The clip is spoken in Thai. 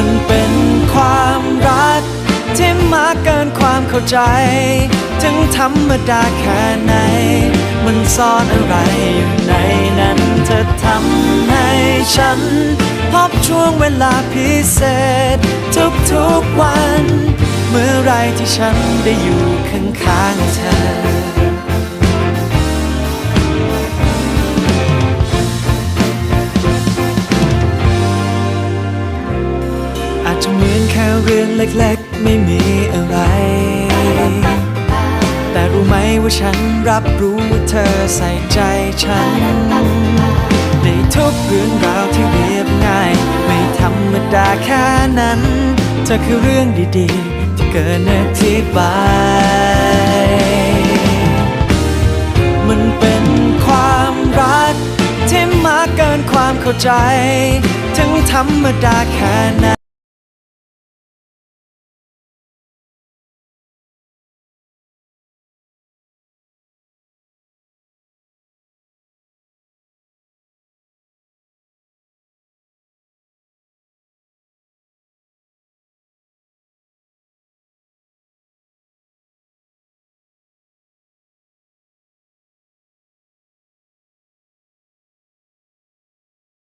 มันเป็นความรักที่มากเกินความเข้าใจ ถึงธรรมดาแค่ไหน มันซ่อนอะไรอยู่ในนั้นเธอทำให้ฉัน พบช่วงเวลาพิเศษ ทุกๆวัน เมื่อไรที่ฉันได้อยู่ข้างๆเธอ จะเหมือนแค่เรื่องเล็กๆ ไม่มีอะไร แต่รู้ไหมว่าฉันรับรู้ว่าเธอใส่ใจฉัน ในทุกเรื่องราวที่เรียบง่าย ไม่ธรรมดาแค่นั้น เธอคือเรื่องดีๆ ที่เกินอธิบาย มันเป็นความรักที่มากเกินความเข้าใจ ถึงธรรมดาแค่ไหน